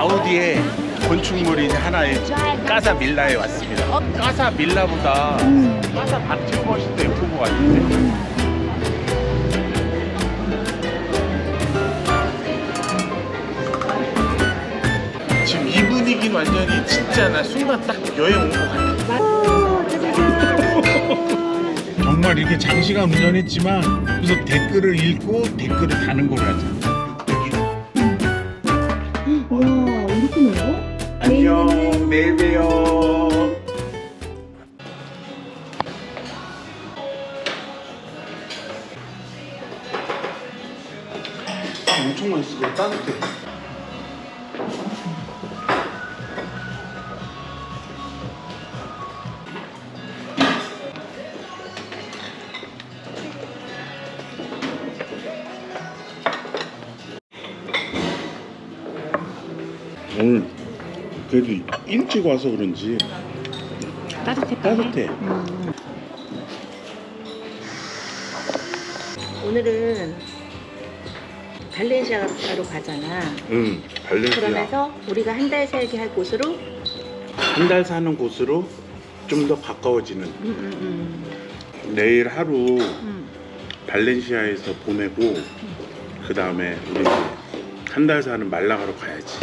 가우디의 건축물이 하나의 까사 밀라에 왔습니다. 까사 밀라보다 까사 바티오버시 더 예쁜 것 같은데. 지금 이 분위기는 완전히 진짜 나 순간 딱 여행 온 것 같아. 정말 이렇게 장시간 운전했지만 그래서 댓글을 읽고 댓글을 다는 걸 하자. 그래도 일찍 와서 그런지 따뜻해 따뜻해. 음. 오늘은 발렌시아가로 가잖아 응, 발렌시아. 그러면서 우리가 한 달 살기 할 곳으로 한 달 사는 곳으로 좀 더 가까워지는. 음, 음, 내일 하루 음, 음. 발렌시아에서 보내고 그 다음에 우리 한 달 사는 말라가로 가야지.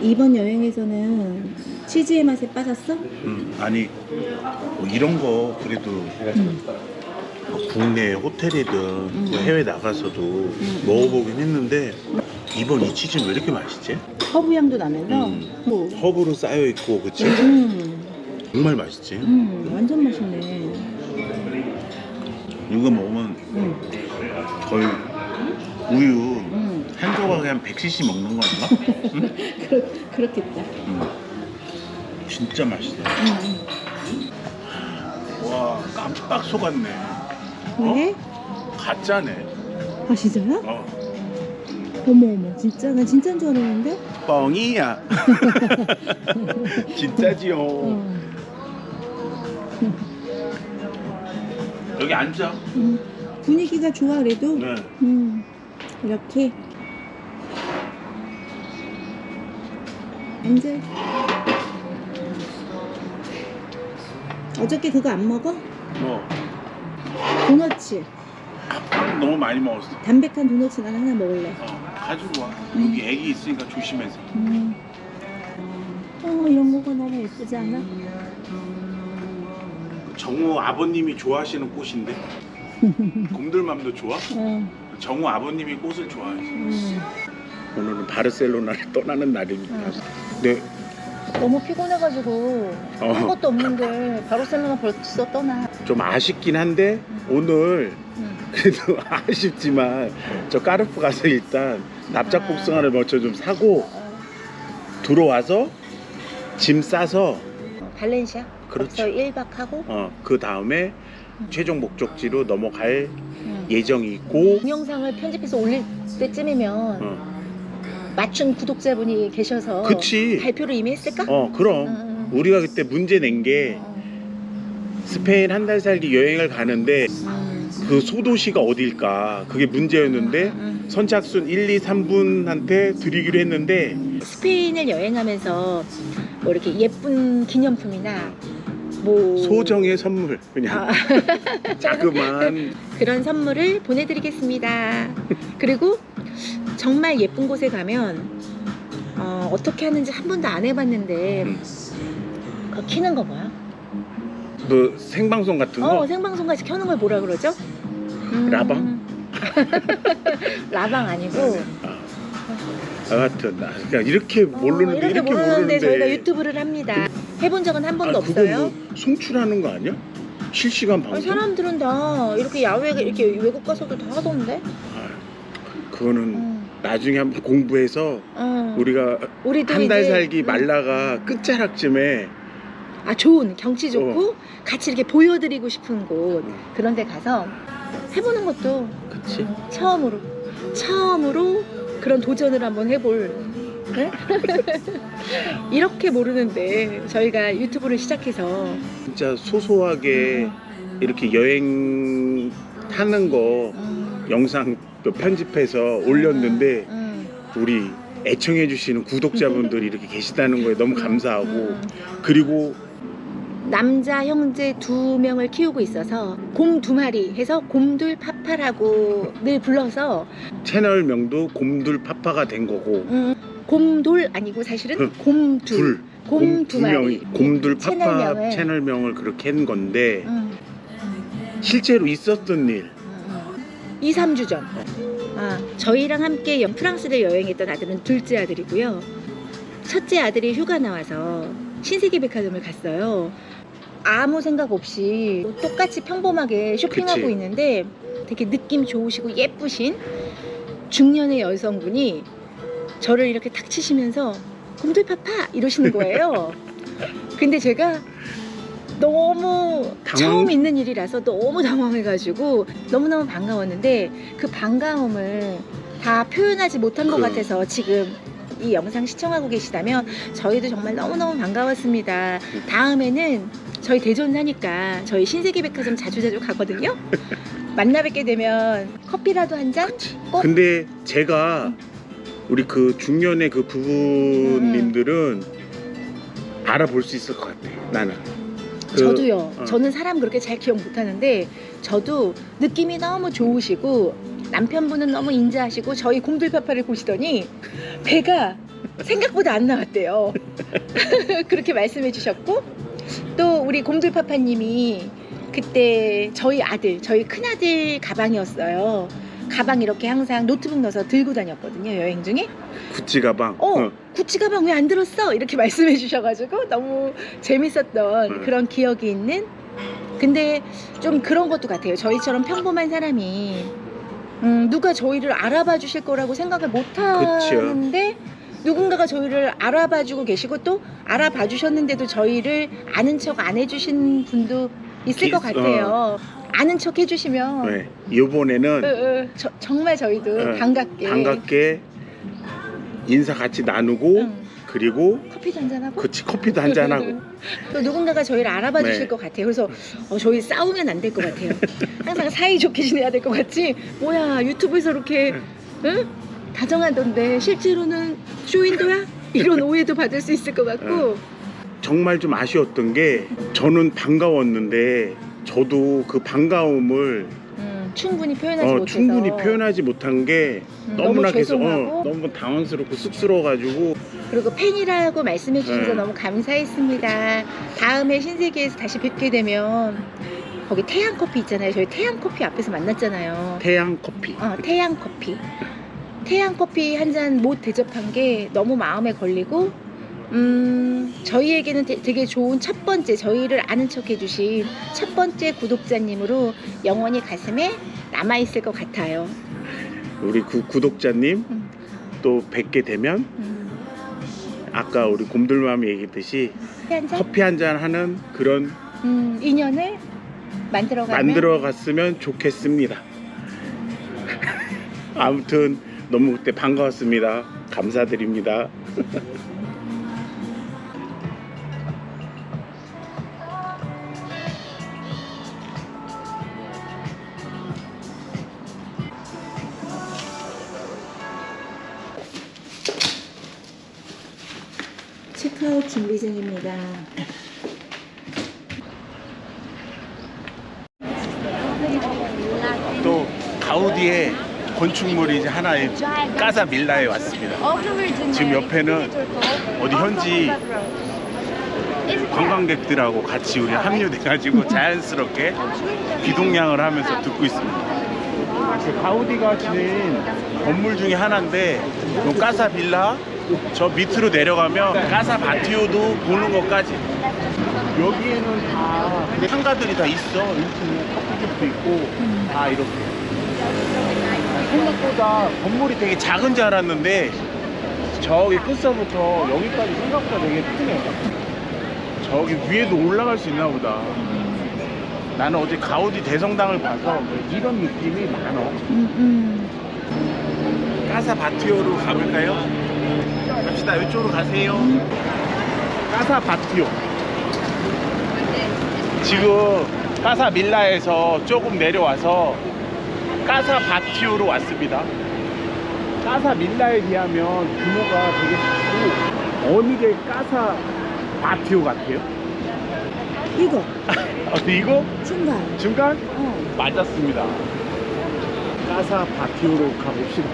이번 여행에서는 치즈의 맛에 빠졌어? 음, 아니 뭐 이런 거 그래도 음. 뭐 국내 호텔이든 뭐 해외 나가서도 음. 먹어보긴 했는데 이번 이 치즈는 왜 이렇게 맛있지? 허브 향도 나면서 음. 뭐 허브로 쌓여 있고 그치? 음, 정말 맛있지? 음, 완전 맛있네 이거 먹으면 음, 거의 우유 조각에 한 100cc 먹는 거 아닌가? 그렇, 그렇겠다 음. 진짜 맛있어. 음, 와 깜빡 속았네. 음. 왜? 가짜네. 아 진짜요? 어. 어머 어머 진짜 나 진짜인 줄 알았는데 뻥이야. 진짜지요. 어. 여기 앉아. 음, 분위기가 좋아 그래도 네. 음, 이렇게 앉아 어저께 그거 안 먹어? 뭐 도너츠 빵 너무 많이 먹었어. 담백한 도너츠 난 하나 먹을래 어, 가지고 와. 음. 여기 애기 있으니까 조심해서. 음. 어 이런 거가 너무 예쁘지 않아? 정우 아버님이 좋아하시는 꽃인데. 곰들맘도 좋아? 어, 정우 아버님이 꽃을 좋아하지. 음. 오늘은 바르셀로나를 떠나는 날입니다. 어. 네. 너무 피곤해가지고 어. 아무것도 없는데 바르셀로나 벌써 떠나 좀 아쉽긴 한데 오늘 음. 그래도 아쉽지만 저 까르프 가서 일단 납작 복숭아를 먼저 좀 사고 어, 들어와서 짐 싸서 어, 발렌시아. 거기서 1박 하고 어, 그 다음에 최종 목적지로 넘어갈 음. 예정이 있고 동영상을 편집해서 올릴 때쯤이면 어, 맞춘 구독자분이 계셔서 그치. 발표를 이미 했을까? 어 그럼 음. 우리가 그때 문제 낸 게 스페인 한 달 살기 여행을 가는데 음. 그 소도시가 어딜까 그게 문제였는데 음. 선착순 1, 2, 3분한테 드리기로 했는데 스페인을 여행하면서 뭐 이렇게 예쁜 기념품이나 뭐 소정의 선물 그냥 아, 자그만 그런 선물을 보내드리겠습니다. 그리고 정말 예쁜 곳에 가면 어, 어떻게 하는지 한 번도 안 해봤는데 음. 그거 키는 거 뭐야? 뭐 생방송 같은 거 어 생방송 같이 켜는 걸 뭐라 그러죠? 음. 라방? 라방 아니고 아, 하여튼 나 그냥 이렇게 모르는데 어, 이렇게, 이렇게, 모르는데 저희가 유튜브를 합니다. 해본 적은 한 번도 아, 없어요. 뭐 송출하는 거 아니야? 실시간 방송? 아니, 사람들은 다 이렇게 야외 이렇게 외국 가서도 다 하던데. 아, 그거는 음. 나중에 한번 공부해서 어. 우리가 우리도 한 달 이제, 살기 음. 말라가 끝자락쯤에 아 좋은 경치 좋고 어. 같이 이렇게 보여드리고 싶은 곳 음. 그런 데 가서 해보는 것도 그치? 처음으로 처음으로 그런 도전을 한번 해볼 네? 이렇게 모르는데 저희가 유튜브를 시작해서 진짜 소소하게 이렇게 여행 하는 거 음, 영상 편집해서 올렸는데 음, 우리 애청해 주시는 구독자분들이 이렇게 계시다는 거에 너무 감사하고 음. 그리고 남자 형제 두 명을 키우고 있어서 곰 두 마리 해서 곰돌 파파라고 늘 불러서 채널명도 곰둘 파파가 된 거고 음, 곰돌 아니고 사실은 음, 곰둘 둘. 곰 두 마리 명이 곰둘 파파 채널명을. 채널명을 그렇게 한 건데 음, 실제로 있었던 일 2, 3주 전 아, 저희랑 함께 영- 프랑스를 여행했던 아들은 둘째 아들이고요 첫째 아들이 휴가 나와서 신세계 백화점을 갔어요 아무 생각 없이 똑같이 평범하게 쇼핑하고 그치. 있는데 되게 느낌 좋으시고 예쁘신 중년의 여성분이 저를 이렇게 탁 치시면서 곰돌파파 이러시는 거예요. 근데 제가 너무 당황- 처음 있는 일이라서 너무 당황해가지고 너무너무 반가웠는데 그 반가움을 다 표현하지 못한 것 그- 같아서 지금 이 영상 시청하고 계시다면 저희도 정말 너무너무 반가웠습니다. 다음에는 저희 대전 사니까 저희 신세계 백화점 자주자주 가거든요. 만나 뵙게 되면 커피라도 한 잔? 꼭? 근데 제가 우리 그 중년의 그 부부님들은 알아볼 수 있을 것 같아 나는 그- 저도요. 어. 저는 사람 그렇게 잘 기억 못하는데 저도 느낌이 너무 좋으시고 남편분은 너무 인자하시고 저희 곰돌파파를 보시더니 배가 생각보다 안 나왔대요. 그렇게 말씀해 주셨고 또 우리 곰돌파파님이 그때 저희 아들, 저희 큰아들 가방이었어요. 가방 이렇게 항상 노트북 넣어서 들고 다녔거든요. 여행 중에. 구찌 가방 어, 어. 구찌 가방 왜 안 들었어? 이렇게 말씀해 주셔가지고 너무 재밌었던 음. 그런 기억이 있는. 근데 좀 그런 것도 같아요. 저희처럼 평범한 사람이 음, 누가 저희를 알아봐 주실 거라고 생각을 못 하는데 누군가가 저희를 알아봐 주고 계시고 또 알아봐 주셨는데도 저희를 아는 척 안 해주신 분도 있을 기- 것 같아요. 아는 척 해주시면 네. 이번에는 으, 으, 저- 정말 저희도 네, 반갑게 반갑게 인사 같이 나누고 응, 그리고 커피도 한잔하고 그치 커피도 한잔 하고 또 누군가가 저희를 알아봐 네. 주실 것 같아요. 그래서 어, 저희 싸우면 안 될 것 같아요. 항상 사이좋게 지내야 될 것 같지. 뭐야 유튜브에서 이렇게 응? 다정하던데 실제로는 쇼윈도야? 이런 오해도 받을 수 있을 것 같고. 정말 좀 아쉬웠던 게 저는 반가웠는데 저도 그 반가움을 음, 충분히 표현하지 어, 못해서 충분히 표현하지 못한 게 음, 너무나 너무 계속 죄송하고 어, 너무 당황스럽고 쑥스러워가지고 그리고 팬이라고 말씀해 주셔서 네. 너무 감사했습니다. 다음에 신세계에서 다시 뵙게 되면 거기 태양 커피 있잖아요. 저희 태양 커피 앞에서 만났잖아요. 태양 커피 어, 태양 커피. 태양 커피 한 잔 못 대접한 게 너무 마음에 걸리고, 음, 저희에게는 되- 되게 좋은 첫 번째, 저희를 아는 척 해주신 첫 번째 구독자님으로 영원히 가슴에 남아 있을 것 같아요. 우리 구, 구독자님 음, 또 뵙게 되면 음. 아까 우리 곰돌맘이 얘기했듯이 한 잔? 커피 한 잔 하는 그런 음, 인연을 만들어가면 만들어 갔으면 좋겠습니다. 아무튼 너무 그때 반가웠습니다. 감사드립니다. 중입니다. 또 가우디의 건축물이 이제 하나 까사 밀라에 왔습니다. 지금 옆에는 어디 현지 관광객들하고 같이 우리 합류돼가지고 자연스럽게 비동냥을 하면서 듣고 있습니다. 그 가우디가 지닌 건물 중에 하나인데 이 까사 빌라 저 밑으로 내려가면 까사 바티오도 보는 것까지. 여기에는 다 상가들이 다 있어. 1층에 커피숍도 있고. 다 이렇게. 생각보다 건물이 되게 작은 줄 알았는데 저기 끝서부터 여기까지 생각보다 되게 크네 저기 위에도 올라갈 수 있나 보다. 나는 어제 가우디 대성당을 봐서 이런 느낌이 많아. 음, 음. 까사 바티오로 가볼까요? 갑시다 이쪽으로 가세요 까사 바티오 지금 까사 밀라에서 조금 내려와서 까사 바티오로 왔습니다 까사 밀라에 비하면 규모가 되게 작고 어느 게 까사 바티오 같아요? 이거 어, 이거 중간. 중간 어. 맞았습니다. 까사 바티오로 가봅시다.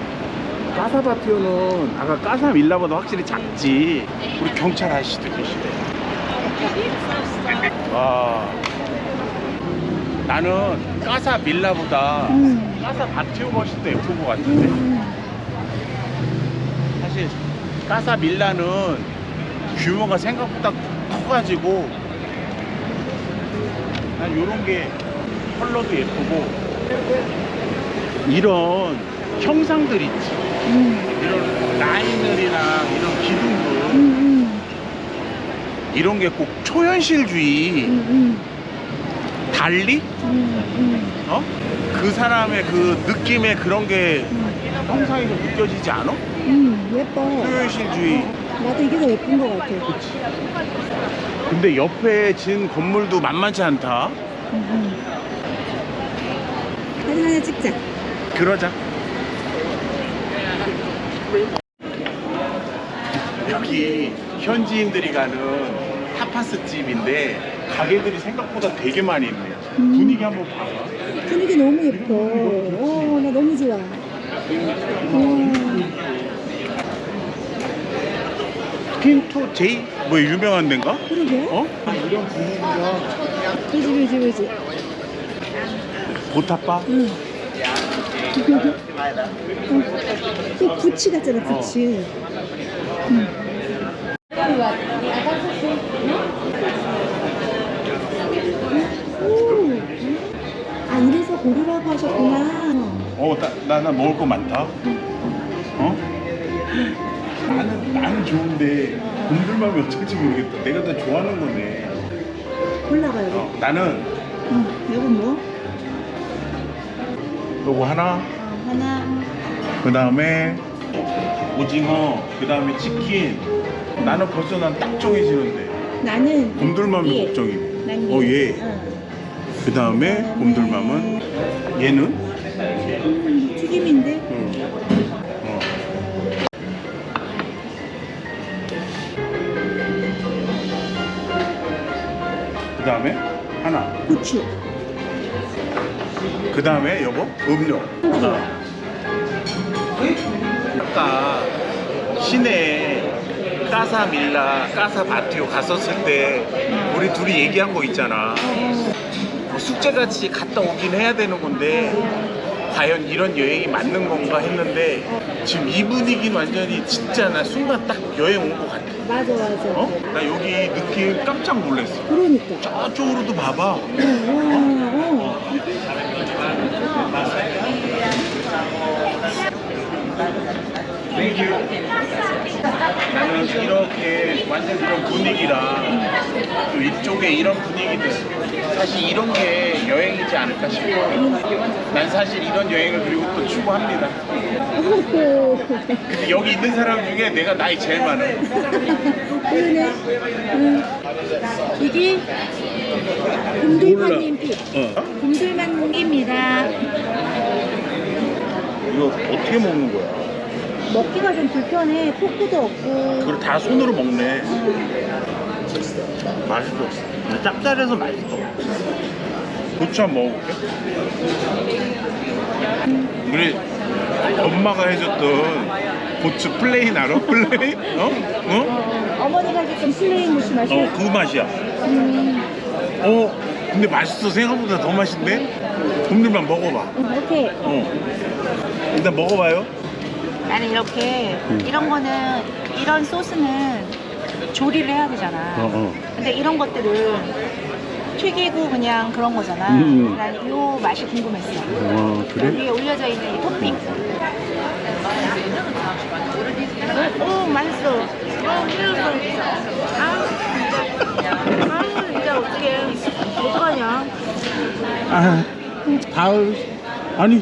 까사 바티오는 아까 까사 밀라보다 확실히 작지. 우리 경찰 아저씨도 계시대. 와. 나는 까사 밀라보다 음. 까사 바티오 훨씬 더 예쁜 것 같은데. 음. 사실 까사 밀라는 규모가 생각보다 커가지고 난 요런 게 컬러도 예쁘고 이런 형상들 있지 음. 이런 라인들이나 이런 기둥들 음. 이런 게 꼭 초현실주의 음. 달리 음. 어? 그 사람의 그 느낌의 그런 게 음. 형상이 좀 느껴지지 않아? 음. 예뻐. 초현실주의 나도 이게 더 예쁜 것 같아. 근데 옆에 진 건물도 만만치 않다 음. 사진 하나 찍자. 그러자. 여기 현지인들이 가는 타파스 집인데 가게들이 생각보다 되게 많이 있네요. 음. 분위기 한번 봐봐. 분위기 너무 예뻐. 어, 나 너무 좋아. 어. 틴토 제이 뭐 유명한 데인가? 그러게. 어? 이런 분위기가 그지, 그지, 그지. 보타빠? 응. 또 부치 같잖아, 부치. 응. 오. 아, 이래서 고르라고 하셨구나. 어, 나, 나, 나 먹을 거 많다. 어? 나는, 나는 좋은데 곰들 마음이 어떨지 모르겠다. 내가 다 좋아하는 거네. 골라봐요. 어, 나는 응. 이건 뭐? 요거 하나, 어, 하나. 그 다음에 오징어, 그 다음에 치킨. 나는 벌써 난 딱 정해지는데. 나는 곰돌맘이 얘. 걱정이네. 난 어, 얘. 응. 그 다음에 곰돌맘은 얘는? 음, 튀김인데? 응. 어. 그 다음에 하나. 고추. 그 다음에 여보 음료. 응. 아까 시내에 까사 밀라, 까사 바티오 갔었을 때 우리 둘이 얘기한 거 있잖아. 뭐 숙제같이 갔다 오긴 해야 되는 건데 과연 이런 여행이 맞는 건가 했는데 지금 이 분위기는 완전히 진짜 나 순간 딱 여행 온 것 같아. 맞아, 맞아. 어? 나 여기 느낌 깜짝 놀랐어. 그러니까. 저쪽으로도 봐봐. 어, 어, 땡큐. 나는 이렇게 완전 그런 분위기랑 또 이쪽에 이런 분위기들 사실 이런 게 여행이지 않을까 싶어. 난 사실 이런 여행을 그리고 또 추구합니다. 근데 여기 있는 사람 중에 내가 나이 제일 많아. 그러네. 응. 이게 곰돌만님 피. 어. 곰돌만님입니다. 이거 어떻게 먹는 거야? 먹기가 좀 불편해. 포크도 없고. 그걸 다 손으로 먹네. 맛있어. 짭짤해서 맛있어. 고추 한 번 먹어볼게. 우리 엄마가 해줬던 고추 플레인 알아? 플레인? 어? 어? 어, 어머니가 해줬던 플레인 무시 맛이. 어, 그 맛이야. 음, 어, 근데 맛있어. 생각보다 더 맛있네? 곰들만 먹어봐. 음, 이렇게. 어. 일단 먹어봐요. 나는 이렇게 음. 이런 거는 이런 소스는 조리를 해야 되잖아. 어. 근데 이런 것들은 튀기고 그냥 그런 거잖아. 음. 난 이 맛이 궁금했어. 어, 여기에 올려져 있는 이 토핑. 오, 오 맛있어. 어, 맛있어. 아, 진짜. 아, 진짜 어떡해. 어떡하냐. 아, 다을. 아니.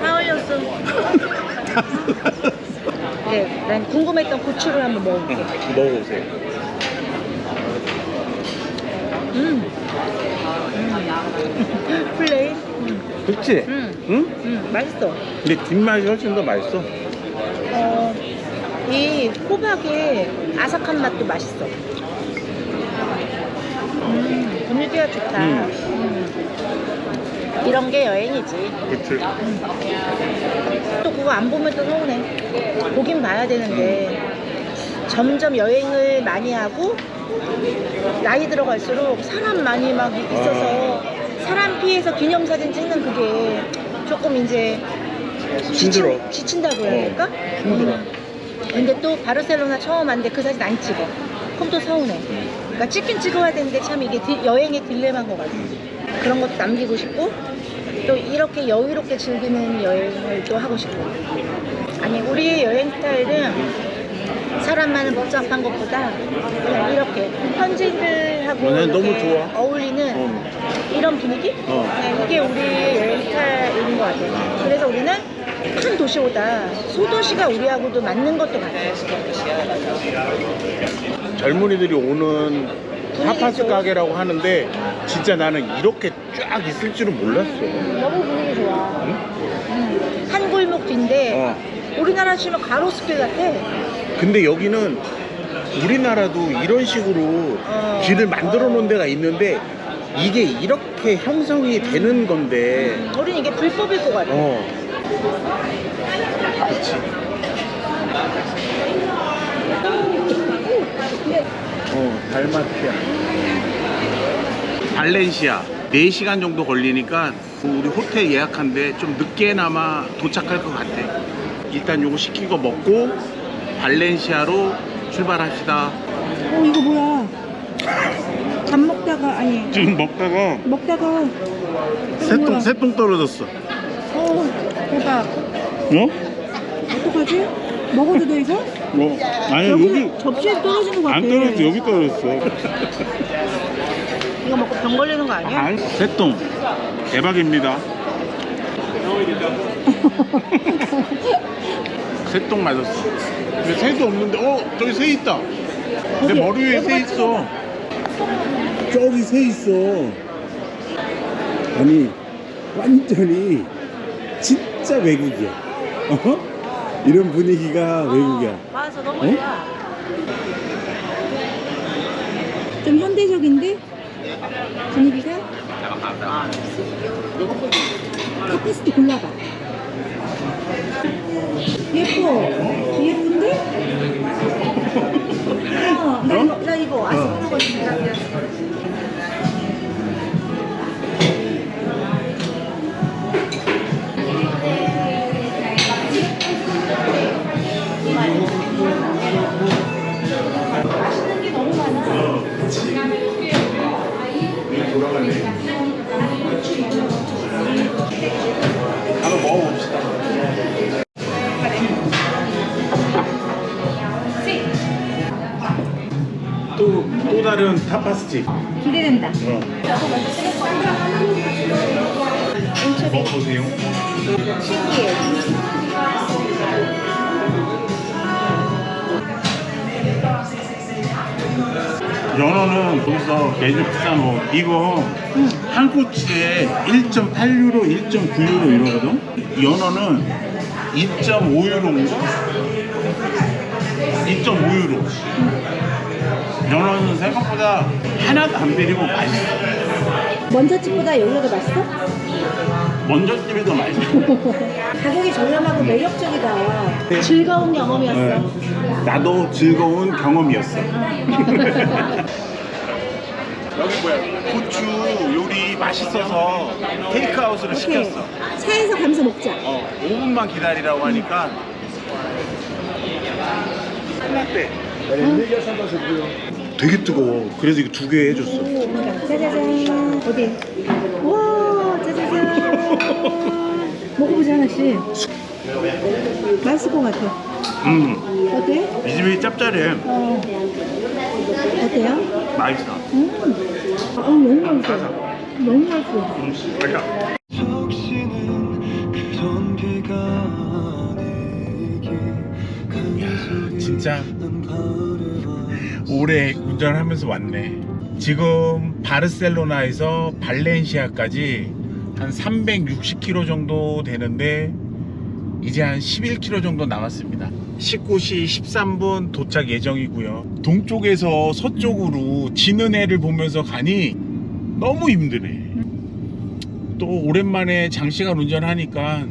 다 올렸어. 네, 난 궁금했던 고추를 한번 먹어볼게. 먹어보세요. 음. 음. 플레인? 음. 그치? 음. 응? 음. 맛있어. 근데 뒷맛이 훨씬 더 맛있어. 이 호박의 아삭한 맛도 맛있어. 음, 분위기가 좋다. 음. 음. 이런 게 여행이지. 그치. 또 그거 안 보면 또 서운해. 보긴 봐야 되는데 점점 여행을 많이 하고 나이 들어갈수록 사람 많이 막 있어서 사람 피해서 기념사진 찍는 그게 조금 이제 힘들어. 지친, 지친다고 해야 될까? 힘들어. 음. 근데 또 바르셀로나 처음 왔는데 그 사진 안 찍어. 그럼 또 서운해. 그러니까 찍긴 찍어야 되는데 참 이게 디- 여행의 딜레마인 것 같아. 그런 것도 남기고 싶고 또 이렇게 여유롭게 즐기는 여행을 또 하고 싶고. 아니 우리의 여행 스타일은 사람 많은 복잡한 것보다 그냥 이렇게 현지인들하고 어, 난 너무 이렇게 좋아. 어울리는 어. 이런 분위기? 어. 그냥 이게 우리의 여행 스타일인 것 같아요. 그래서 우리는 큰 도시보다 소도시가 우리하고도 맞는 것도 같아요. 젊은이들이 오는 좋아. 가게라고 하는데 진짜 나는 이렇게 쫙 있을 줄은 몰랐어. 너무 분위기 좋아. 응? 음. 한 골목 뒤인데 어. 우리나라 치면 가로수길 같아. 근데 여기는 우리나라도 이런 식으로 어. 길을 만들어 놓은 데가 있는데 이게 이렇게 형성이 되는 건데 우린 이게 불법일 것 같아. 어. 그치. 어, 달마티아. 발렌시아. 4시간 정도 걸리니까 우리 호텔 예약한데 좀 늦게나마 도착할 것 같아. 일단 요거 시킨 거 먹고 발렌시아로 출발합시다. 어 이거 뭐야? 밥 먹다가 아니 지금 먹다가 먹다가 새똥, 새똥 떨어졌어. 어 대박. 어? 어떡하지? 먹어도 돼 이거? 뭐? 아니 여기 접시에 떨어지는 것 같아. 안 떨어졌어 여기 떨어졌어. 이거 먹고 병 걸리는 거 아니야? 아, 새똥 대박입니다. 새똥 맞았어. 근데 새도 없는데 어 저기 새 있다. 내? 머리 위에 새 있어. 저기 새 있어. 아니 완전히 진짜 외국이야. 어? 이런 분위기가 외국이야. 맞아 너무 어? 좋아. 좀 현대적인데 분위기가 타파스도 골라봐 예뻐 예쁜데? 어, 나 이거 나 이거 거진 타파스집. 기대된다 어. 먹어보세요. 연어는 거기서 메뉴 비싼 거 이거 한 꼬치에 1.8유로, 1.9유로 이러거든. 연어는 2.5유로인가? 2.5유로. 연어는 생각보다 하나도 안 비리고 맛있어. 먼저 집보다 여기가 더 맛있어? 먼저 집이 더 맛있어. 가격이 저렴하고 매력적이다 즐거운 경험이었어 네. 나도 즐거운 경험이었어. 여기 뭐야? 고추 요리 맛있어서 테이크아웃으로 시켰어. 차에서 가면서 먹자 어, 5분만 기다리라고 하니까 끝났대. 되게 뜨거워. 그래서 이거 두 개 해줬어. 짜자잔 어디? 와 짜자잔 먹어보자 하나씩 맛있을 것 같아 음, 어때? 이 집이 짭짤해. 어 어때요? 맛있어. 음. 어 너무 맛있어 너무 맛있어 음, 맛있어. 적시는 그런 비가 아니길 진짜 난 오래 운전하면서 왔네. 지금 바르셀로나에서 발렌시아까지 한 360km 정도 되는데 이제 한 11km 정도 남았습니다. 19시 13분 도착 예정이고요. 동쪽에서 서쪽으로 지는 해를 보면서 가니 너무 힘드네. 또 오랜만에 장시간 운전하니까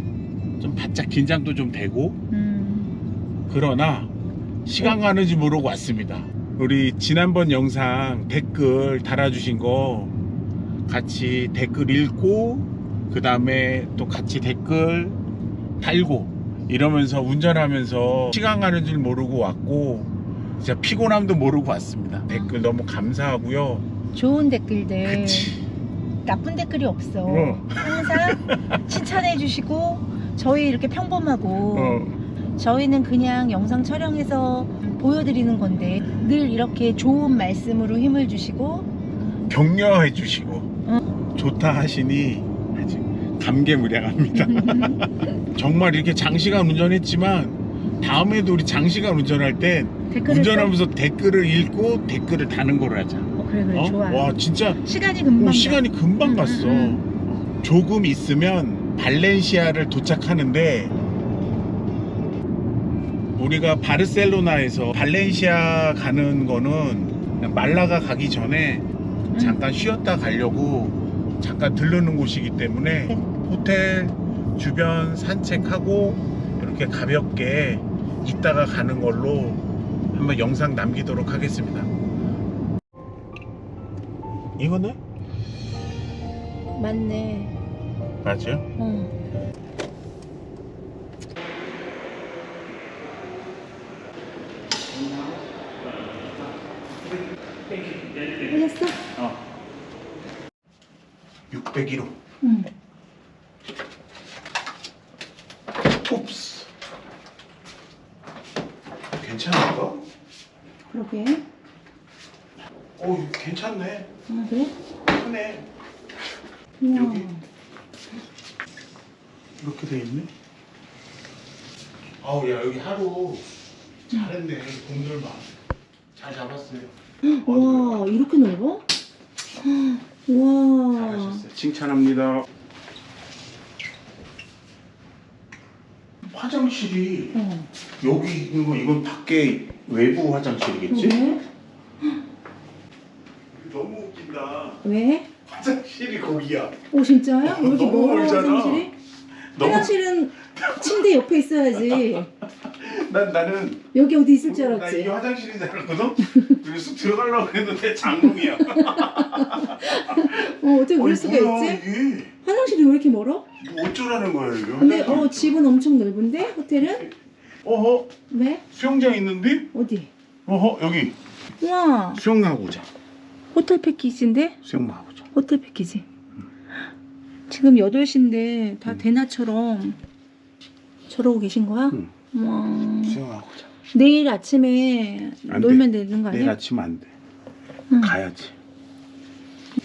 좀 바짝 긴장도 좀 되고 음. 그러나 시간 가는지 모르고 왔습니다. 우리 지난번 영상 댓글 달아주신 거 같이 댓글 읽고 그 다음에 또 같이 댓글 달고 이러면서 운전하면서 시간 가는 줄 모르고 왔고 진짜 피곤함도 모르고 왔습니다. 댓글 너무 감사하고요. 좋은 댓글들. 그치. 나쁜 댓글이 없어. 어. 항상 칭찬해 주시고 저희 이렇게 평범하고 어, 저희는 그냥 영상 촬영해서 보여드리는 건데 늘 이렇게 좋은 말씀으로 힘을 주시고 격려해 주시고 좋다 하시니 아주 감개무량합니다. 정말 이렇게 장시간 운전했지만 다음에도 우리 장시간 운전할 땐 댓글을 운전하면서 댓글을 읽고 댓글을 다는 걸 하자. 써? 어, 그래 그래 어? 좋아. 와 진짜 시간이 금방 오, 시간이 금방 음, 갔어. 음, 조금 있으면 발렌시아를 도착하는데 우리가 바르셀로나에서 발렌시아 가는 거는 말라가 가기 전에 잠깐 쉬었다 가려고 잠깐 들르는 곳이기 때문에 호텔 주변 산책하고 이렇게 가볍게 있다가 가는 걸로 한번 영상 남기도록 하겠습니다. 이거는 맞네. 맞아요? 어. 흘렸어? 어. 601호. 응. 톱스. 괜찮은가? 그러게. 어, 괜찮네. 아 그래? 크네. 우와. 여기? 이렇게 돼 있네. 아우, 야, 여기 하루 잘했네. 공들만. 잘 잡았어요. 와 이렇게 넓어? 와. 잘하셨어요. 칭찬합니다. 화장실이 어. 여기 있는 거 이건 밖에 외부 화장실이겠지? 왜? 너무 웃긴다. 왜? 화장실이 거기야. 오 진짜요? 어, 여기 너무 멀어 멀잖아. 화장실이? 너무 화장실은 침대 옆에 있어야지. 난 나는 여기 어디 있을 줄나 알았지. 이게 화장실인 줄 알았거든. 그래서 들어가려고 했는데 장롱이야. 어 어떻게 그럴 수가 있지? 이게 화장실이 왜 이렇게 멀어? 이거 어쩌라는 거야 이거? 근데. 어 집은 엄청 넓은데 호텔은 어허 왜? 수영장 있는데? 어디? 어허 여기 우와 수영하고 오자. 호텔 패키지인데 수영하고 오자. 호텔 패키지. 지금 8시인데 다 대나처럼 저러고 계신 거야? 응. 와. 수영하고 오자. 내일 아침에 안 놀면 되는 거 내일 아니야? 아침 안 돼. 응. 가야지.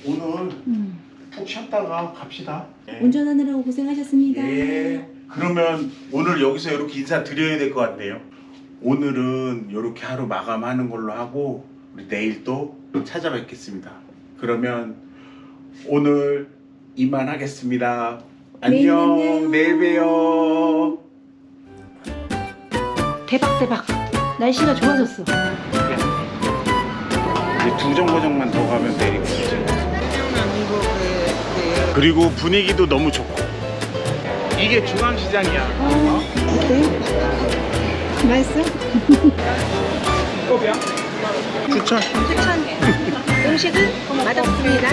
오늘 응. 푹 쉬었다가 갑시다. 예. 운전하느라고 고생하셨습니다. 예. 그러면 오늘 여기서 이렇게 인사 드려야 될 것 같네요. 오늘은 이렇게 하루 마감하는 걸로 하고 우리 내일 또 찾아뵙겠습니다. 그러면 오늘 이만 하겠습니다. 내일 안녕. 만나요. 내일 봬요. 대박 대박. 날씨가 좋아졌어. 이제 두 정거장만 더 가면 내리고 그리고 분위기도 너무 좋고 이게 중앙시장이야. 어, 어때? 맛있어? 추천. 추천. 음식은 맛없습니다.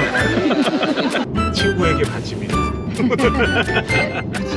친구에게 바칩니다.